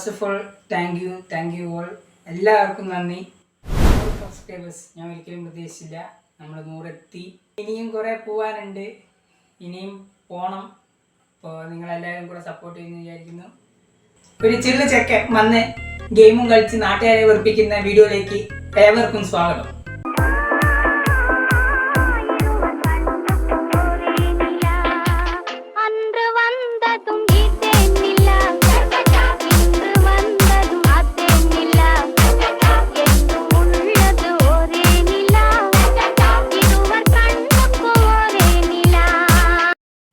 First of all thank you thank you all എല്ലാവർക്കും നന്ദി. Subscribers ഞാൻ ഒരിക്കലും പ്രതീക്ഷിച്ചില്ല. നമ്മൾ നൂറെത്തി. ഇനിയും കുറേ പോകാനുണ്ട് ഇനിയും പോണം. അപ്പോൾ നിങ്ങളെല്ലാവരും കൂടെ സപ്പോർട്ട് ചെയ്യുമെന്ന് വിചാരിക്കുന്നു. ഒരു ചെറിയ ചെക്കൻ വന്ന് ഗെയിമും കളിച്ച് നാട്ടുകാരെ വെറുപ്പിക്കുന്ന വീഡിയോയിലേക്ക് ഏവർക്കും സ്വാഗതം.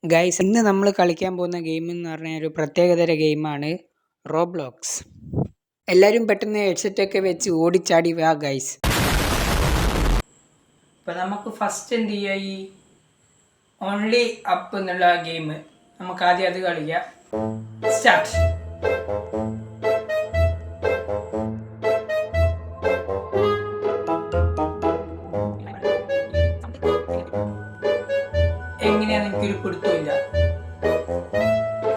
ഗൈസ് ഇന്ന് നമ്മൾ കളിക്കാൻ പോകുന്ന ഗെയിം എന്ന് പറഞ്ഞാൽ ഒരു പ്രത്യേകതര ഗെയിമാണ് റോബ്ലോക്സ് എല്ലാവരും പെട്ടെന്ന് ഹെഡ്സെറ്റൊക്കെ വെച്ച് ഓടിച്ചാടി വാ ഗൈസ് ഇപ്പം നമുക്ക് ഫസ്റ്റ് എന്ത് ചെയ്യുക ഈ ഓൺലി അപ്പ് എന്നുള്ള ഗെയിം നമുക്ക് ആദ്യം അത് കളിക്കാം. സ്റ്റാർട്ട് പിടുത്തമില്ല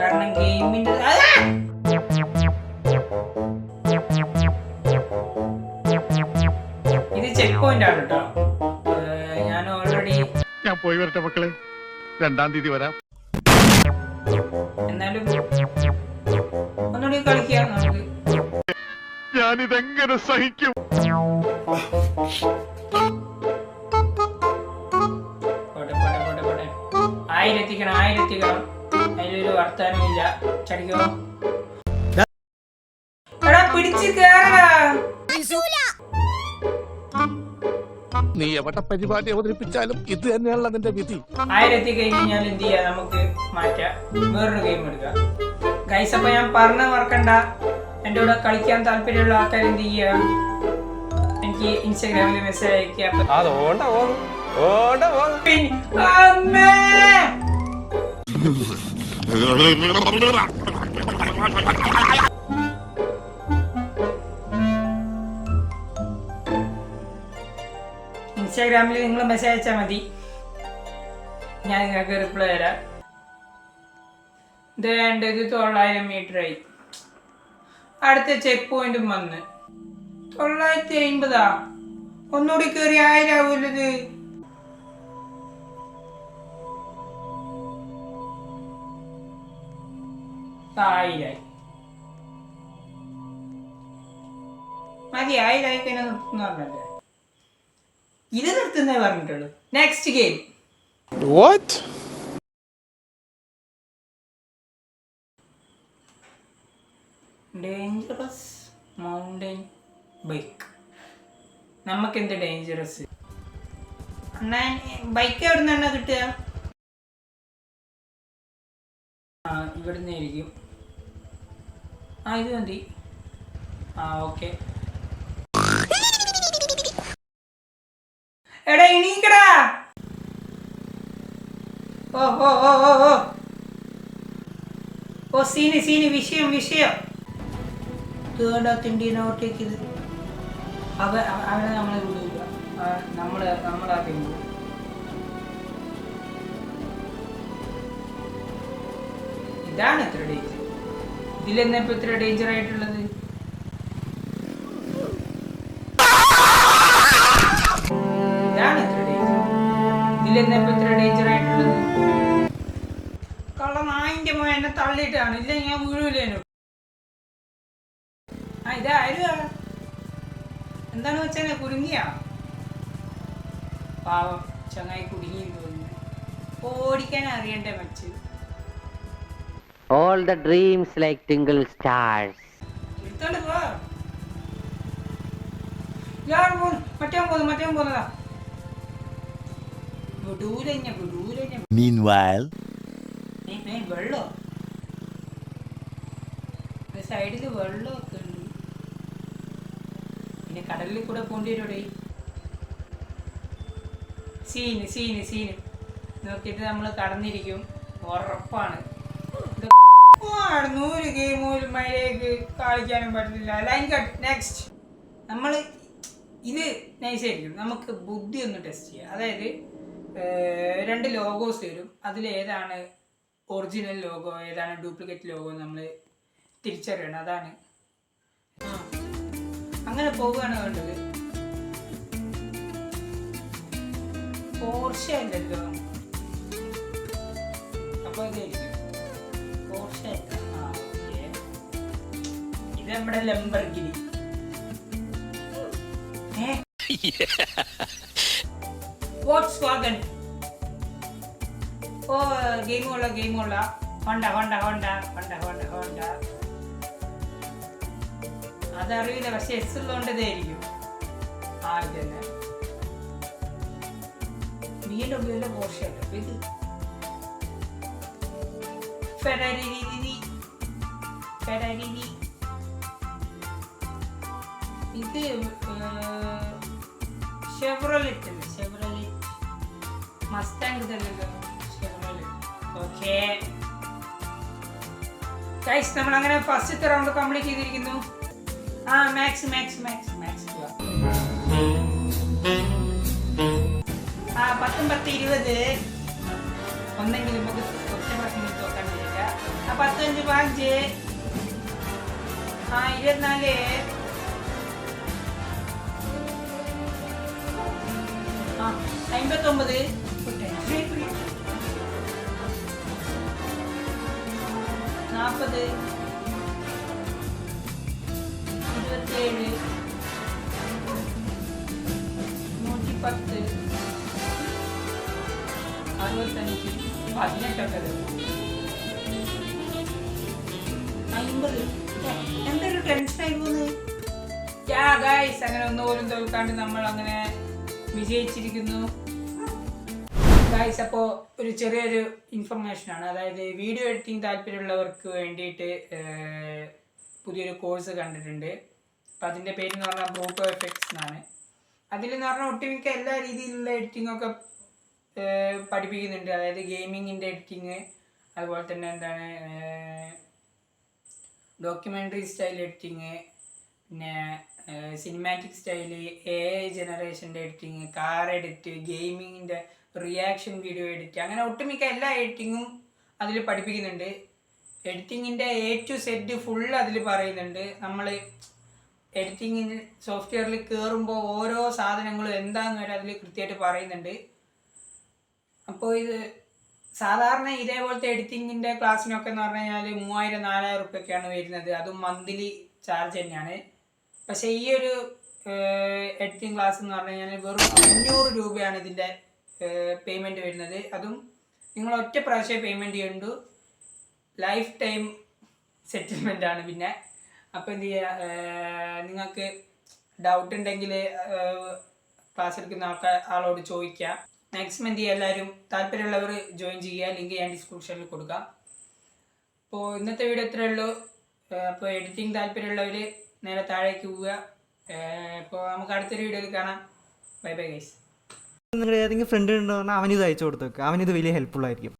കാരണം ഗെയിമിന്റെ ഇത് ചെക്ക് പോയിന്റ് ആണ് കേട്ടോ. ഞാൻ ഓൾറെഡി ഞാൻ പോയി വരട്ടെ മക്കളെ. രണ്ടാം തീയതി വരാം. എന്നാലും ഒന്നുകൂടി കളിക്കാം നമുക്ക്. ഞാനിതെങ്ങനെ സഹിക്കും? ആയിരത്തിക്കണം ആയിരത്തിക്കണം അതിലൊരു വർത്താനമില്ല ചടിക്കോ? എടാ പിടിച്ച് കേറടാ. നീ എവിടെ പരിപാടി അവതരിപ്പിച്ചാലും ഇത് തന്നെയാണല്ലോ അതിന്റെ വിധി. ആയിരത്തി കഴിഞ്ഞ് കഴിഞ്ഞാൽ എന്ത് ചെയ്യാം? നമുക്ക് മാറ്റാം. വേറൊരു ഗെയിം എടുക്കാം. ഗൈസ് അപ്പൊ ഞാൻ പറഞ്ഞ മറക്കണ്ട. എന്റെ കൂടെ കളിക്കാൻ താല്പര്യമുള്ള ആൾക്കാർ എന്ത് ചെയ്യുക എനിക്ക് ഇൻസ്റ്റാഗ്രാമിൽ മെസ്സേജ് അയക്കുക അപ്പൊ ഇൻസ്റ്റാഗ്രാമിൽ നിങ്ങൾ മെസ്സേജ് അയച്ചാൽ മതി. ഞാൻ നിങ്ങൾക്ക് റിപ്ലൈ തരാം. ഇത് തൊള്ളായിരം മീറ്റർ ആയി. അടുത്ത ചെക്ക് പോയിന്റും വന്ന്. തൊള്ളായിരത്തി അമ്പതാ ഒന്നുകൂടി കയറി ആയിരം ആയിരായി മതി ആയിരായി കഴിഞ്ഞാൽ നിർത്തുന്ന പറഞ്ഞല്ലേ? ഇത് നിർത്തുന്നേ പറഞ്ഞിട്ടുള്ളൂ. Next game what dangerous mountain bike നമുക്ക് എന്ത് ഡേഞ്ചറസ് അണ്ണാ ബൈക്ക് എവിടെ നിന്നാണ് കിട്ടുക? ആ ഇവിടുന്ന് ആയിരിക്കും ആ ഇത് മതി ആ ഓക്കെ. എടാ എണീക്കടാ. ഓ ഓ ഓ ഓ ഓ. ഓ സീന് സീന് വിഷയം വിഷയം. തേടാ തിണ്ടീനോട്ടേക്ക് ഇത് അവ അവ- അവനെ നമ്മളെ വിടൂല ആ, നമ്മളെ നമ്മളാ തിണ്ടു. ഇതാണ് എത്ര ഡേഞ്ചർ ഇതിലെന്നാ ഇപ്പൊ ഇത്ര ഡേഞ്ചർ ആയിട്ടുള്ളത്? ഇതാണ് എത്ര ഡേഞ്ചർ ഇതിലെന്നാ ഇപ്പൊ ഇത്ര ഡേഞ്ചർ ആയിട്ടുള്ളത്? കള്ള നായിന്റെ മോൻ എന്നെ തള്ളിയിട്ടാണ്. ഇല്ല ഞാൻ വീഴൂലേനു. ഇതാരുവാ എന്താണ് വെച്ചാൽ കുരുങ്ങിയാ പാവം ചങ്ങായി കുടുങ്ങി തോന്നുന്നു. ഓടിക്കാൻ അറിയണ്ടേ മച്ച്? മറ്റേ the dreams like വിടൂലഞ്ഞ stars. Meanwhile, നീ നീ വെള്ളോ? സൈഡിൽ വെള്ളമൊക്കെ ഉണ്ട്. പിന്നെ കടലിൽ കൂടെ പോണ്ടി വരൂടെ? Scene scene scene. നോക്കിയിട്ട് നമ്മൾ കടന്നിരിക്കും. ഉറപ്പാണ്. ആണ്, നൂറ് ഗെയിം ഒരു കളിക്കാനും പറ്റുന്നില്ല ലൈൻ കട്ട് നെക്സ്റ്റ് നമ്മൾ ഇത് നൈസായിരിക്കും. നമുക്ക് ബുദ്ധി ഒന്ന് ടെസ്റ്റ് ചെയ്യാം. അതായത് രണ്ട് ലോഗോസ് വരും. അതിൽ ഏതാണ് ഒറിജിനൽ ലോഗോ ഏതാണ് ഡ്യൂപ്ലിക്കേറ്റ് ലോഗോ നമ്മൾ തിരിച്ചറിയണം. അതാണ്. അങ്ങനെ പോവുകയാണ് വേണ്ടത്. പോർഷ അല്ലല്ലോ. അപ്പൊ ഇതായിരിക്കും. നമ്മുടെ ലംബർഗിനി വോട്ട്സ് വാഗൺ ഓ ഗെയിമുള്ള ഗെയിമുള്ള Honda Honda Honda Honda Honda Honda. അതറിയില്ല പക്ഷെ എസ് ഉള്ളതുകൊണ്ട് ഇതായിരിക്കും. ആ ഇത് തന്നെ ബി എം ഡബ്ല്യൂന്റെ പോർഷ അപ്പൊ ഇത്. ഫെഡറി ഫെഡറി ഇത് ഷെവറോലെറ്റ് അല്ലേ ഷെവറോലെറ്റ് മസ്റ്റാങ് ഇതല്ലല്ലോ ഷെവറോലെറ്റ് ഓക്കെ ഗൈസ് നമ്മൾ അങ്ങനെ ഫസ്റ്റത്തെ റൗണ്ട് കംപ്ലീറ്റ് ചെയ്തിരിക്കുന്നു. ആ മാക്സ് മാക്സ് മാക്സ് മാക്സ് ആ പത്തും പത്ത് ഇരുപത്. ഒന്നെങ്കിലും നമുക്ക് ഒറ്റ പ്രശ്നം നോക്കാൻ കഴിയില്ല ആ പത്തഞ്ച് പതിനഞ്ച് ആ ഇരുപത്തിനാല്. ആ അമ്പത്തൊമ്പത് നാൽപ്പത് ഇരുപത്തിയേഴ് നൂറ്റി പത്ത് അറുപത്തഞ്ച് പതിനെട്ടൊക്കെ അമ്പത് എന്തൊരു ടെൻഷനായി പോകുന്നത് യാ ഗൈസ് അങ്ങനെ ഒന്നുപോലും തോൽക്കാണ്ട് നമ്മൾ അങ്ങനെ വിജയിച്ചിരിക്കുന്നു. ഗായ്സ് അപ്പോൾ ഒരു ചെറിയൊരു ഇൻഫർമേഷൻ ആണ് അതായത് വീഡിയോ എഡിറ്റിംഗ് താല്പര്യമുള്ളവർക്ക് വേണ്ടിയിട്ട് പുതിയൊരു കോഴ്സ് കണ്ടിട്ടുണ്ട്. അപ്പം അതിന്റെ പേരെന്ന് പറഞ്ഞാൽ ബ്രൂട്ടോ എഫക്ട്സ് എന്നാണ്. അതിലെന്ന് പറഞ്ഞാൽ ഒട്ടുമിക്ക എല്ലാ രീതിയിലുള്ള എഡിറ്റിങ്ങൊക്കെ പഠിപ്പിക്കുന്നുണ്ട്. അതായത് ഗെയിമിങ്ങിന്റെ എഡിറ്റിങ് അതുപോലെ തന്നെ എന്താണ് ഡോക്യുമെന്ററി സ്റ്റൈൽ എഡിറ്റിങ് പിന്നെ സിനിമാറ്റിക് സ്റ്റൈൽ എ ഐ ജനറേഷന്റെ എഡിറ്റിങ് കാർ എഡിറ്റ് ഗെയിമിങ്ങിന്റെ റിയാക്ഷൻ വീഡിയോ എഡിറ്റ് അങ്ങനെ ഒട്ടുമിക്ക എല്ലാ എഡിറ്റിങ്ങും അതിൽ പഠിപ്പിക്കുന്നുണ്ട്. എഡിറ്റിങ്ങിന്റെ എ ടു സെറ്റ് ഫുൾ അതിൽ പറയുന്നുണ്ട്. നമ്മൾ എഡിറ്റിംഗ് സോഫ്റ്റ്വെയറിൽ കയറുമ്പോൾ ഓരോ സാധനങ്ങളും എന്താണെന്ന് വരെ അതിൽ കൃത്യമായിട്ട് പറയുന്നുണ്ട്. അപ്പോൾ ഇത് സാധാരണ ഇതേപോലത്തെ എഡിറ്റിങ്ങിന്റെ ക്ലാസ്സിനൊക്കെ എന്ന് പറഞ്ഞു കഴിഞ്ഞാൽ മൂവായിരം നാലായിരം റുപ്യൊക്കെയാണ് വരുന്നത്. അതും മന്ത്ലി ചാർജ് തന്നെയാണ്. പക്ഷേ ഈ ഒരു എഡിറ്റിംഗ് ക്ലാസ് എന്ന് പറഞ്ഞു കഴിഞ്ഞാൽ വെറും അഞ്ഞൂറ് രൂപയാണ് ഇതിന്റെ പേയ്മെന്റ് വരുന്നത്. അതും നിങ്ങൾ ഒറ്റ പ്രാവശ്യം പേയ്മെന്റ് ചെയ്യുന്നുണ്ട് ലൈഫ് ടൈം സെറ്റിൽമെന്റ് ആണ് പിന്നെ. അപ്പോൾ എന്ത് ചെയ്യുക നിങ്ങൾക്ക് ഡൗട്ട് ഉണ്ടെങ്കിൽ ക്ലാസ് എടുക്കുന്ന ആൾക്കാർ ആളോട് ചോദിക്കുക മാക്സിമം എന്ത് ചെയ്യുക എല്ലാവരും താല്പര്യമുള്ളവർ ജോയിൻ ചെയ്യുക. ലിങ്ക് ഞാൻ ഡിസ്ക്രിപ്ഷനിൽ കൊടുക്കാം. അപ്പോൾ ഇന്നത്തെ വീഡിയോ ഇത്രയേ ഉള്ളൂ. അപ്പോൾ എഡിറ്റിംഗ് താല്പര്യമുള്ളവർ നേരെ താഴേക്ക് പോവുക. ഇപ്പോൾ നമുക്ക് അടുത്തൊരു വീഡിയോയിൽ കാണാം. Bye bye guys. നിങ്ങളുടെ ഏതെങ്കിലും ഫ്രണ്ട് ഉണ്ടോ പറഞ്ഞാൽ അവനിത് അയച്ചു കൊടുത്തേക്ക്. അവനിത് വലിയ ഹെൽപ്ഫുൾ ആയിരിക്കും.